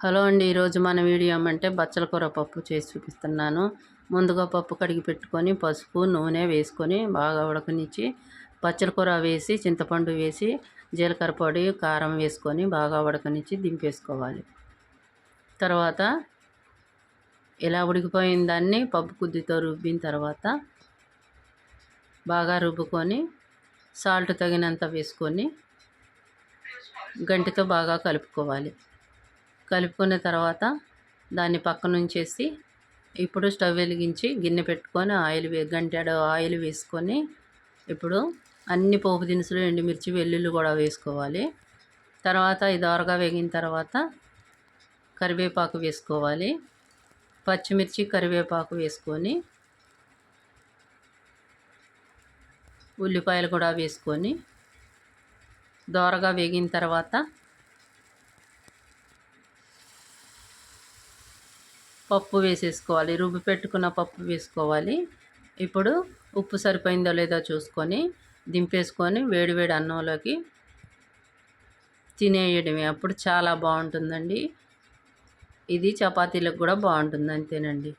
Hello అండి ఈరోజు మన వీడియో ఏమంటే బచ్చల కూర పప్పు చేసి చూపిస్తున్నాను. ముందుగా పప్పు కడిగి పెట్టుకొని పసుపు నూనె వేసుకొని బాగా ఉడకనిచ్చి బచ్చల కూర వేసి చింతపండు వేసి జీలకర్ర పొడి కారం వేసుకొని బాగా ఉడకనిచ్చి దింపేసుకోవాలి. తర్వాత ఇలా ఉడికిపోయిన దాన్ని పప్పు కుద్దితో రుబ్బిన తర్వాత బాగా రుబ్బుకొని సాల్ట్ తగినంత వేసుకొని గంటితో బాగా కలుపుకోవాలి. కలుపుకున్న తర్వాత దాన్ని పక్కన ఉంచేసి ఇప్పుడు స్టవ్ వెలిగించి గిన్నె పెట్టుకొని ఆయిల్ గంటెడు ఆయిల్ వేసుకొని ఇప్పుడు అన్ని పోపు దినుసులు ఎండుమిర్చి వెల్లుల్లి కూడా వేసుకోవాలి. తర్వాత ఇది దోరగా వేగిన తర్వాత కరివేపాకు వేసుకోవాలి. పచ్చిమిర్చి కరివేపాకు వేసుకొని ఉల్లిపాయలు కూడా వేసుకొని దోరగా వేగిన తర్వాత పప్పు వేసేసుకోవాలి. రుబ్బి పెట్టుకున్న పప్పు వేసుకోవాలి. ఇప్పుడు ఉప్పు సరిపోయిందో లేదో చూసుకొని దింపేసుకొని వేడివేడి అన్నంలోకి తినేయడమే. అప్పుడు చాలా బాగుంటుందండి. ఇది చపాతీలకు కూడా బాగుంటుంది అంతేనండి.